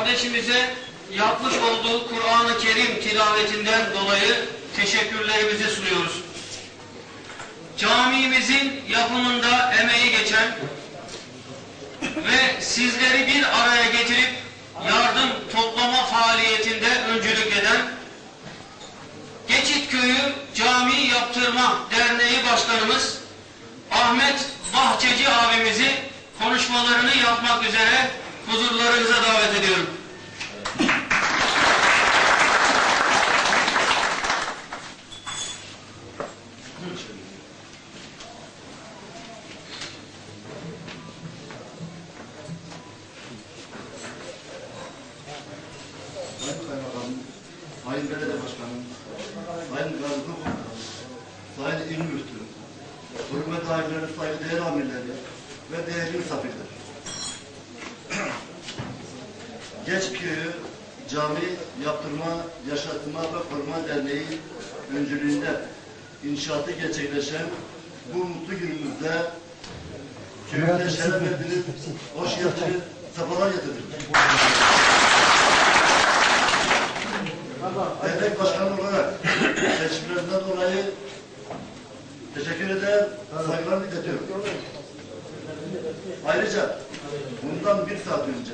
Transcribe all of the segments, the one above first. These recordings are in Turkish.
Kardeşimize yapmış olduğu Kur'an-ı Kerim tilavetinden dolayı teşekkürlerimizi sunuyoruz. Camimizin yapımında emeği geçen ve sizleri bir araya getirip yardım toplama faaliyetinde öncülük eden Geçit Köyü Cami Yaptırma Derneği Başkanımız Ahmet Bahçeci abimizi konuşmalarını yapmak üzere huzurlarınıza Sayın Belediye Başkanım, Sayın Gazi Komutanım, Sayın İl Müftüm, hürmet sahipleri, sayın değer amirleri ve değerli misafirler. Geçköy'ü cami yaptırma, yaşatma ve koruma derneği öncülüğünde inşaatı gerçekleşen bu mutlu günümüzde köyümüze şeref verdiniz, hoş geldiniz, sefalar getirdiniz. Dernek başkanı olarak seçimlerinden dolayı teşekkür eder, saygılarımı iletiyorum. Ayrıca bundan bir saat önce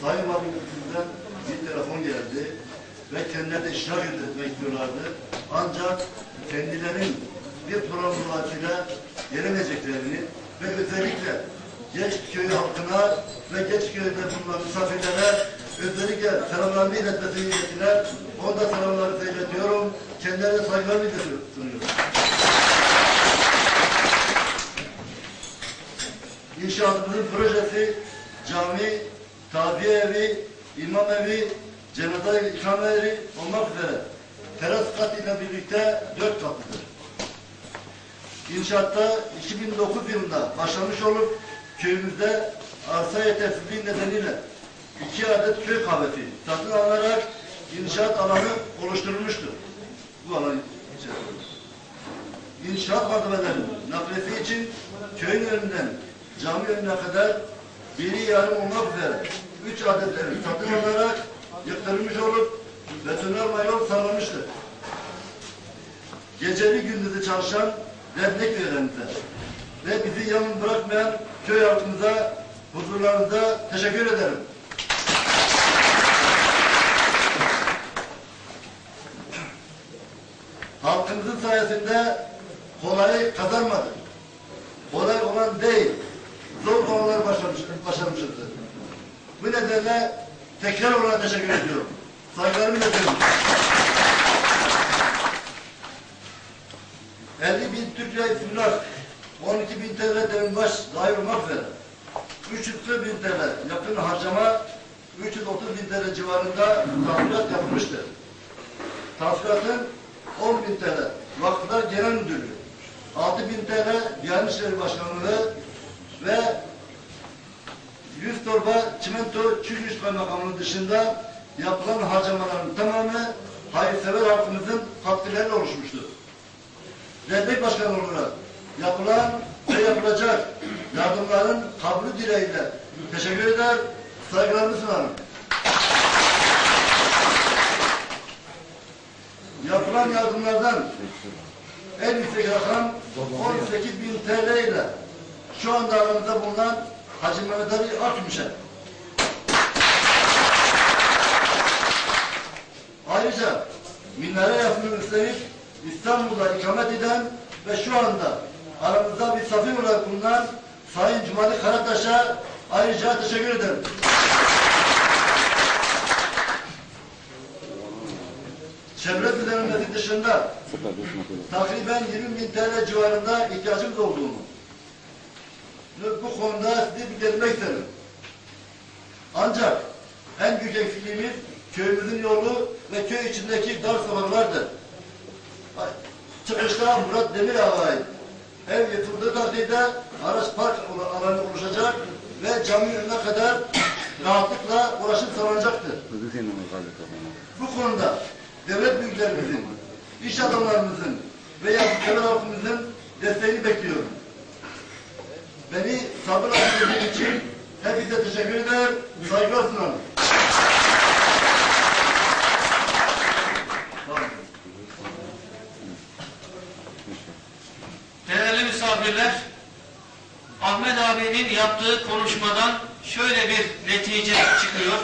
Sayın Valimimizden bir telefon geldi ve kendileri de iştirak etmek istiyorlardı. Ancak kendilerin bir program dolayısıyla gelemeyeceklerini ve özellikle Geçköy halkına ve Geçköy'de bulunan misafirlere özellikle selamlarını iletmesini ilettiler. Onu da selamlarını iletiyorum. Kendilerine saygılarımı sunuyorum. İnşaatımızın projesi cami, tabiye evi, imam evi, cenaze ikram evi olmak üzere teras kat ile birlikte dört katlıdır. İnşaatta 2009 yılında başlamış olup köyümüzde arsa yetersizliği nedeniyle iki adet köy kahvesi satın alınarak inşaat alanı oluşturulmuştur. Bu alan. İnşaat malzemelerinin nakliyesi için köyün önünden cami önüne kadar biri yarım olmak üzere üç adet ev satın alınarak yıktırılmış olup betonarme yol sağlamıştır. Geceli gündüzü çalışan dernek üyelerimize ve bizi yalnız bırakmayan köy halkımıza, huzurlarınıza teşekkür ederim. Halkımızın sayesinde kolayı kazanmadık. Kolay olan değil, zor konuları başarmış, başarmışızdır. Bu nedenle tekrar olarak teşekkür ediyorum. Saygılarımı iletiyorum. 50 bin Türk lira istimlak, 12 bin TL demirbaş dahil olmak üzere 340 bin TL yakın harcama 330 bin TL civarında tahsilat yapılmıştır. Tahsilatın 10 bin TL Vakıflar Genel Müdürlüğü, 6 bin TL Diyanet İşleri Başkanlığı ve 100 torba çimento Çürüyüş Kaymakamlığı dışında yapılan harcamaların tamamı hayırsever halkımızın katkılarıyla oluşmuştur. Dernek Başkanı olarak yapılan ve yapılacak yardımların kabulü dileğiyle teşekkür eder, saygılarımı sunarım. Yapılan yardımlardan en yüksek rakam 18 bin TL ile şu anda aramızda bulunan Hacı Mehmet Ali Akgümüş'e. Ayrıca minare yapımını üstlenip İstanbul'da ikamet eden ve şu anda aramızda bir safir olarak bulunan Sayın Cumali Karataş'a ayrıca teşekkür ederim. Takriben 20 bin TL civarında ihtiyacımız olduğunu bu konuda sizi bildirmek isterim. Ancak en büyük eksikliğimiz köyümüzün yolu ve köy içindeki dar sokaklardır. Çıkışta Murat Demir Ağa'yı ev yapıldığı takdirde araç park alanı oluşacak ve cami önüne kadar rahatlıkla ulaşım sağlanacaktır. Bu konuda devlet büyüklerimizin, iş adamlarımızın ve yardımsever halkımızın desteğini bekliyorum. Beni sabırla dinlediğiniz için hepinize teşekkür eder, saygılar sunarım. Değerli misafirler, Ahmet abinin yaptığı konuşmadan şöyle bir netice çıkıyor.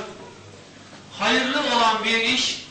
Hayırlı olan bir iş